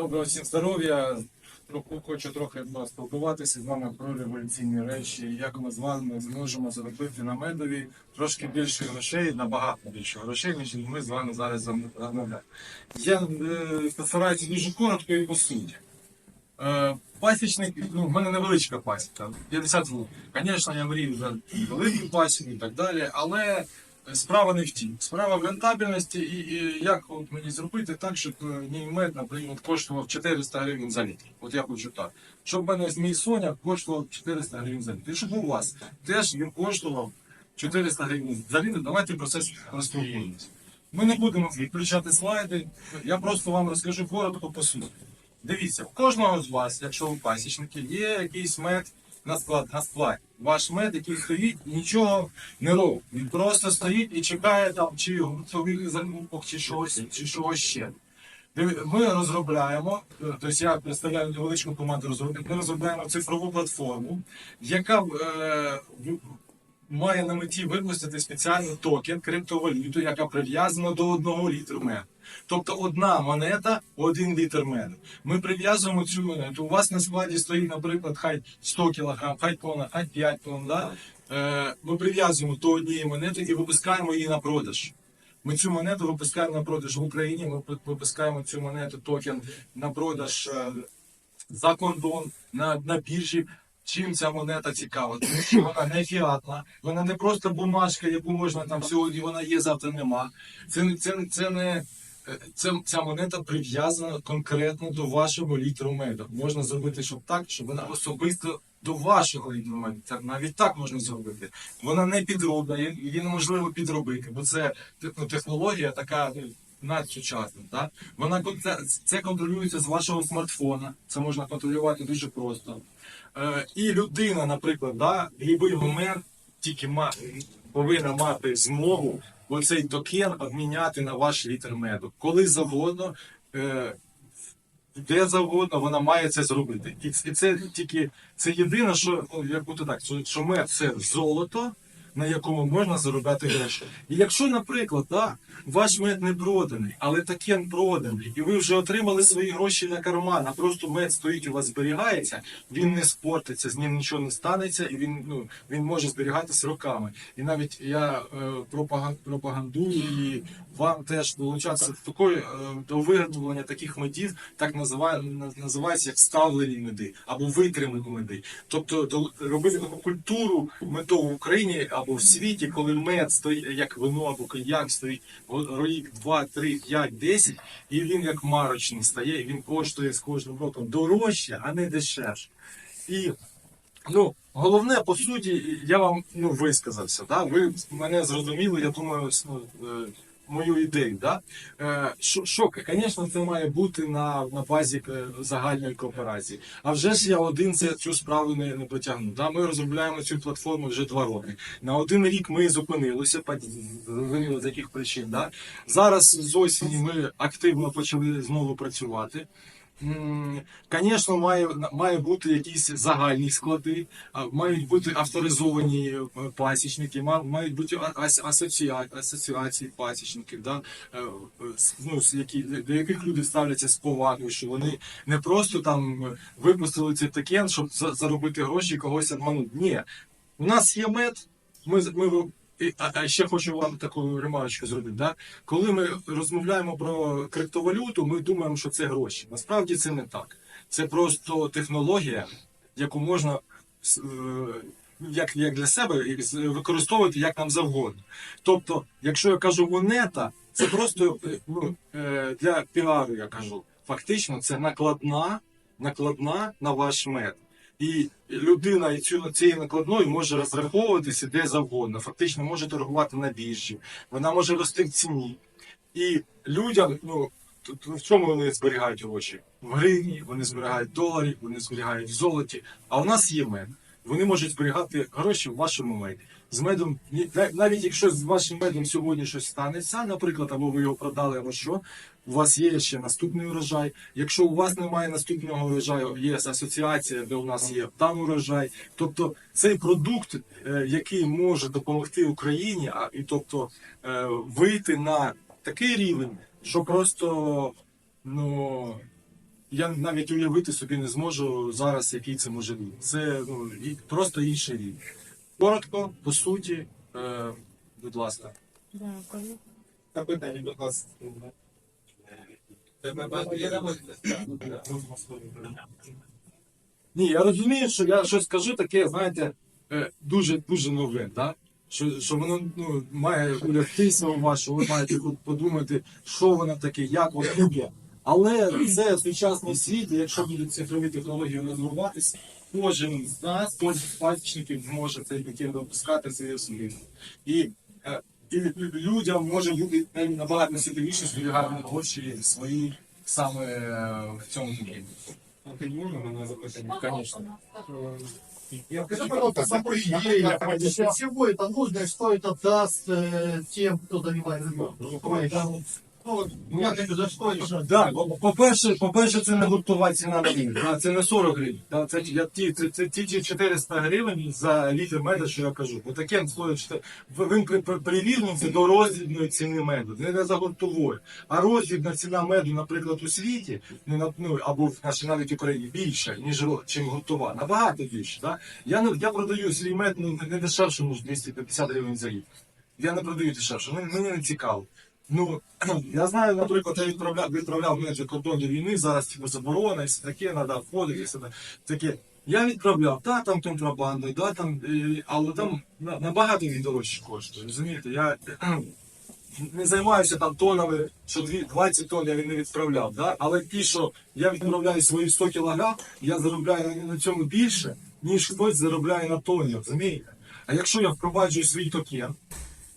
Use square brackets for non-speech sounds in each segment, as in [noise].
Доброго всім здоров'я. Хочу трохи поспілкуватися з вами про революційні речі, як ми з вами зможемо заробити на медові трошки більше грошей, набагато більше грошей, ніж ми з вами зараз замовляємо. Я е, постараюся дуже коротко і по суті. Е, пасічник, ну, в мене невеличка пасіка, 50 вуликів. Звісно, я мрію за велику пасіку і так далі, але справа не в тім. Справа в рентабельності і, і як от мені зробити так, щоб е, мій мед, наприклад, коштував 400 гривень за літр. От я хочу так. Щоб мене мій соняк коштував 400 гривень за літр. І щоб у вас теж він коштував 400 гривень за літр, давайте про це розповідаємося. Ми не будемо відключати слайди, я просто вам розкажу коротко по суті. Дивіться, у кожного з вас, якщо ви пасічники, є якийсь мед на склад, на. Ваш мед, який стоїть, і нічого не робить. Він просто стоїть і чекає там, чи готовий закупок, чи щось, чи щось ще. Ми розробляємо, тобто я представляю невеличку команду розробників, ми розробляємо цифрову платформу, яка е, має на меті випустити спеціальний токен криптовалюту, яка прив'язана до одного літру меду. Тобто одна монета, один літр меду. Ми прив'язуємо цю монету. У вас на складі стоїть, наприклад, хай 100 кг, хай тонна, хай 5 тонн. Да? Е, ми прив'язуємо до однієї монети і випускаємо її на продаж. Ми цю монету випускаємо на продаж в Україні. Ми випускаємо цю монету токен на продаж е, за кордон на, на біржі. Чим ця монета цікава? Тому що вона не фіатна, вона не просто бумажка, яку можна там сьогодні вона є, завтра нема. Це це, це не е, це, ця монета прив'язана конкретно до вашого літру меду. Можна зробити, щоб так, щоб вона особисто до вашого. Це навіть так можна зробити. Вона не підробна, її неможливо підробити, бо це ну, технологія така. Надсучасна, так? Вона це, це контролюється з вашого смартфона. Це можна контролювати дуже просто. Е, і людина, наприклад, да, будь-який момент тільки ма, повинна мати змогу оцей токен обміняти на ваш літр меду. Коли завгодно, е, де завгодно, вона має це зробити. І це, тільки це єдине, що ну, як бути так, що мед це золото. На якому можна заробляти гроші. І якщо, наприклад, да, ваш мед не проданий, але такен проданий, і ви вже отримали свої гроші на карман, а просто мед стоїть у вас зберігається, він не спортиться, з ним нічого не станеться, і він ну він може зберігатися роками. І навіть я е, пропаган- пропагандую і вам теж долучатися до такої е, до виготовлення таких медів, так називає, називається як ставлені меди або витримані меди. Тобто до- робити таку культуру медову в Україні або в світі, коли мед стоїть як вино або коньяк стоїть рік, 2, 3, 5, 10, і він як марочний стає, і він коштує з кожним роком дорожче, а не дешевше. І ну, головне, по суті, я вам ну, висказався. Да? Ви мене зрозуміли, я думаю, ну, е, мою ідею. Да? Е, що, звісно, це має бути на, на базі е, загальної кооперації. А вже ж я один це, цю справу не, не потягну. Да? Ми розробляємо цю платформу вже два роки. На один рік ми зупинилися, зрозуміло, з яких причин. Да? Зараз з осені ми активно почали знову працювати. Звісно, має, має бути якісь загальні склади, мають бути авторизовані е, пасічники, мають бути асоціа- асоціації пасічників, да? е, е, ну, які, до яких люди ставляться з повагою, що вони не просто там випустили цей такен, щоб за- заробити гроші і когось обманути. Ні, у нас є мед, ми, ми а, а ще хочу вам таку ремарочку зробити. Да? Коли ми розмовляємо про криптовалюту, ми думаємо, що це гроші. Насправді це не так. Це просто технологія, яку можна е, як, як для себе використовувати як нам завгодно. Тобто, якщо я кажу монета, це просто е, ну, е, для піару, я кажу. Фактично, це накладна, накладна на ваш мед. І людина цією накладною може розраховуватися де завгодно. Фактично може торгувати на біржі, вона може рости в ціні. І людям, ну тут в чому вони зберігають гроші? В гривні, вони зберігають доларі, вони зберігають в золоті. А у нас є мед. Вони можуть зберігати гроші в вашому меді. З медом, навіть якщо з вашим медом сьогодні щось станеться, наприклад, або ви його продали, або що, у вас є ще наступний урожай. Якщо у вас немає наступного урожаю, є асоціація, де у нас є там урожай. Тобто цей продукт, е, який може допомогти Україні, а і тобто е, вийти на такий рівень, що просто ну я навіть уявити собі не зможу зараз, який це може бути. Це ну, просто інший рівень. Коротко, по суті, е, будь ласка. Дякую. Запитання, будь ласка. Ні, я розумію, що я щось кажу таке, знаєте, е, дуже дуже нове, так? Що, що воно ну, має улягтися у вас, що ви маєте тут подумати, що воно таке, як воно є. Але це сучасний світ, і якщо будуть цифрові технології розвиватися, кожен з нас, кожен з пасічників зможе цей пакет допускати свої особливо. І, е, і людям може бути набагато цікавіше зберігати гроші свої саме е, в цьому пакеті. А ти можна мене запитання? Конечно. Я Скажи, пожалуйста, саму идею, для чего это нужно и что это даст э, тем, кто занимается рыбой? Ну? Так, бо- по-перше, по-перше, це не гуртова ціна на рівень. Да, це не 40 гривень. Да, це, я, ті, це, це ті ті 400 гривень за літр меду, що я кажу. Бо таке стоїть, що він при, при, прирівнюється до роздрібної ціни меду, не, не за гуртовою. А роздрібна ціна меду, наприклад, у світі, не на, ну, або в нашій навіть Україні більша, ніж чим гуртова. Набагато більше. Да? Я, я продаю свій мед ну, не дешевше, ніж 250 гривень за літр. Я не продаю дешевше, мені не цікаво. Ну, [clears throat] я знаю, наприклад, я відправляв, відправляв мене за війни, зараз типу заборона, і все таке, треба входити, і все таке. Я відправляв, та там контрабандою, да, там, е, але там набагато він дорожче коштує. Розумієте, я [clears throat] не займаюся там тонами, що 20 тонн я не відправляв, да? але ті, що я відправляю свої 100 кілограм, я заробляю на- цьому більше, ніж хтось заробляє на тонні, розумієте? А якщо я впроваджую свій токен,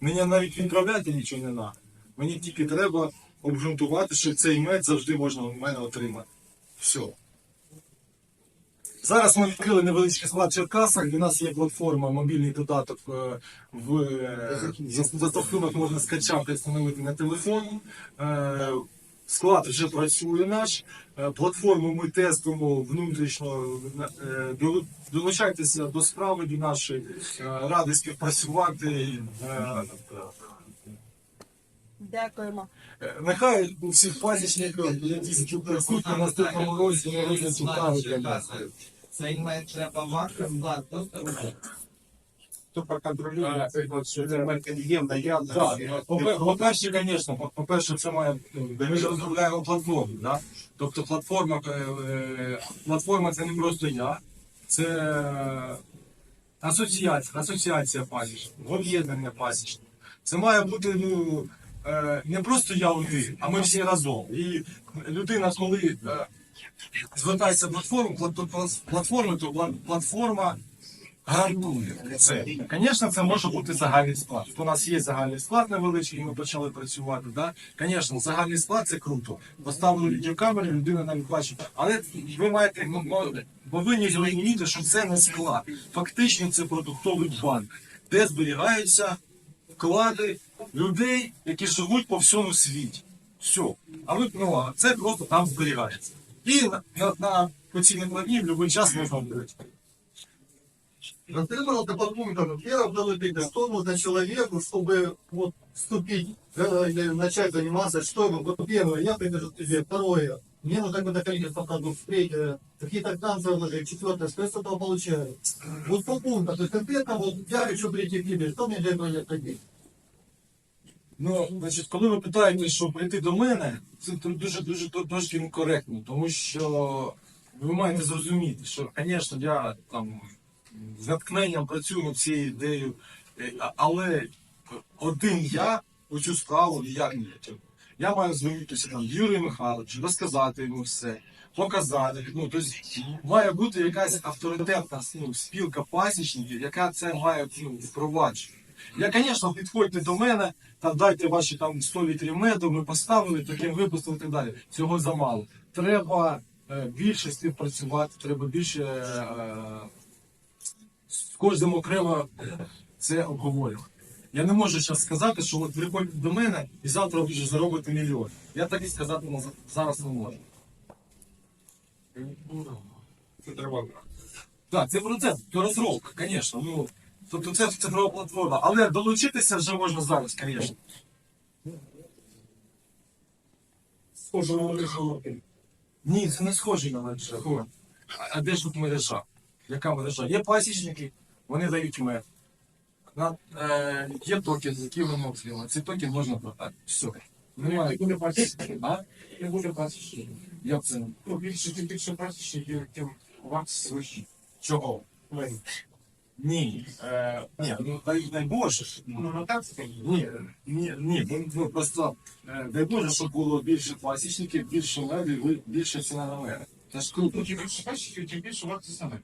мені навіть відправляти нічого не треба. Мені тільки треба обґрунтувати, що цей мед завжди можна у мене отримати. Все. Зараз ми відкрили невеличкий склад в Черкасах. У нас є платформа, мобільний додаток е, в е, за- застосунок можна скачати і встановити на телефон. Е, Склад вже працює наш. Платформу ми тестуємо внутрішньо. Долучайтеся до справи нашої ради співпрацювати. Дякуємо. Е, Нехай у всіх пасічників, які на наступному році, не вийде цікаво для нас. Цей мед треба вашим вартостям. Хто проконтролює цей по- По-перше, звісно, по- по-перше, це має ну, ми ж розробляємо платформу, да? Тобто платформа, е, е, платформа це не просто я, це асоціація, асоціація пасічників, об'єднання пасічників. Це має бути ну, не просто я один, а ми всі разом. І людина, коли е, звертається в платформу, плат- платформу, то платформа гарантує це. Звісно, це може бути загальний склад. У нас є загальний склад невеличкий, і ми почали працювати. Да? Звісно, загальний склад це круто. Поставили відеокамери, людина навіть бачить. Але ви маєте повинні зрозуміти, що це не склад. Фактично, це продуктовий банк, де зберігаються вклади людей, які живуть по всьому світі. Все. А ви ну, а це просто там зберігається. І на, на, на оцінні плані в будь-який час можна вибрати. Расскажи, пожалуйста, по пунктам. Первое, было что нужно человеку, чтобы вот вступить э, или начать заниматься, что ему, вот первое, я прихожу к тебе, второе, мне нужно какое-то количество продуктов, третье, какие-то танцы вложить, четвертое, что я с этого получаю. Вот по пунктам, то есть конкретно вот я хочу прийти к тебе, что мне для этого необходимо? Ну, значить, коли ви питаєте, що прийти до мене, це дуже дуже трошки некоректно, тому що ви маєте зрозуміти, що, звісно, я там з натхненням працюю над цією ідеєю, е, але один я у цю справу ніяк не витягну. Я маю звернутися там до Юрія Михайловича, розказати йому все, показати. Ну, тобто має бути якась авторитетна ну, спілка пасічників, яка це має ну, впроваджувати. Я, звісно, підходьте до мене, там дайте ваші там 100 літрів меду, ми поставили, таким випустили і так далі. Цього замало. Треба е, більше співпрацювати, треба більше е, з кожним окремо це обговорювати. Я не можу зараз сказати, що от приходьте до мене і завтра вже заробите мільйон. Я так і сказати ну, зараз не можу. Це треба. Так, це процес, це розробка, звісно. Тобто це цифрова платформа. Але долучитися вже можна зараз, звісно. Схоже на режимки. Ні, це не схоже на мережа. А, а де ж тут мережа? Яка мережа? Є пасічники, вони дають мед. На, е, є токен, які ви отримали. Ці токен можна продати. Все. Немає. Буде пасічник. А? Не буде пасічник. Як це? Ну, більше, тим більше пасічників, тим у вас вищі. Чого? Ні. Е, ні, ну дай, дай Боже. Ну, на так. Ні, ні, ні, ну, ну просто е, дай Боже, щоб було більше класичників, більше меду, більше ціна на мене. Це ж круто. Ну, чим більше пасічників, тим більше вартість на це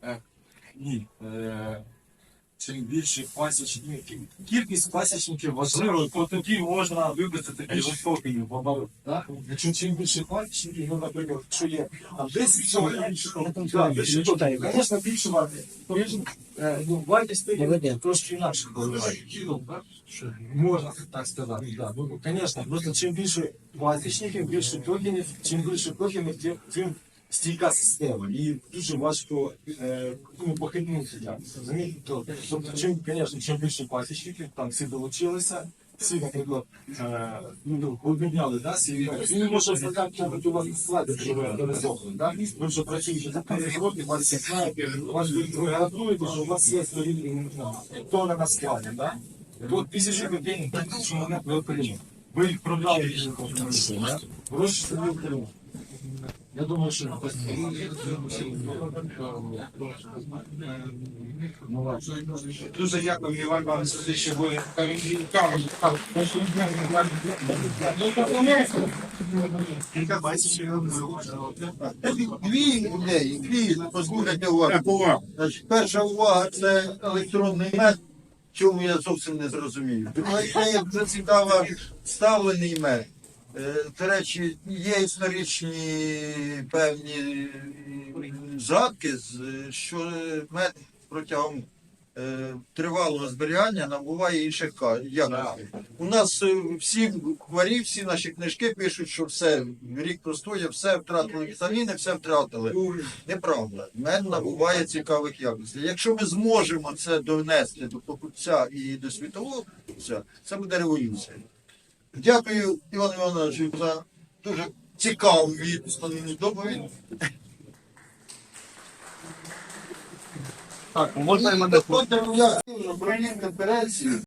саме. Ні. Е, чим більше пасічників, кількість пасічників важлива, то тоді можна вибрати такі високі бабали. Так? Якщо чим більше пасічників, ну, наприклад, якщо є там 10 чоловік, звісно, більше варто. Е, Ну, вартість тоді трошки інакше впливає. Можна так сказати, да. Ну, звісно, просто чим більше пасічників, більше токенів, чим більше токенів, тим стійка система. І дуже важко е, ну, похитнути. як, Розумієте? То- Тобто, чим, звісно, чим більше пасічників, там всі долучилися, всі, наприклад, е, ну, обміняли, да, мед. Він може сказати, у вас що ви організовували, да? Ви вже працюєте за 5 років, вас всі знаєте, вас гарантуєте, що у вас є свої то на складі? Тут тисячі людей, що мене ви Ви їх продали, гроші собі отримали. Я думаю, що Ну, ладно. Дуже дякую, Іван Іванович, за те, що ви. Дві ідеї, дві послухайте увагу. Перша увага це електронний мед. Чому я зовсім не зрозумів. Друга ідея дуже цікава, ставлений мед. Е, До речі, є історичні певні е, згадки, що мед протягом е, тривалого зберігання набуває інших якостей. У нас всі хворі, всі наші книжки пишуть, що все рік простоє, все втратили вітаміни, все втратили. Неправда. Мед набуває цікавих якостей. Якщо ми зможемо це донести до покупця і до світового це буде революція. Дякую, Іван Іванович, за дуже цікаву відповідь доповідь. Так, можна Дозвольте, я про конференцію.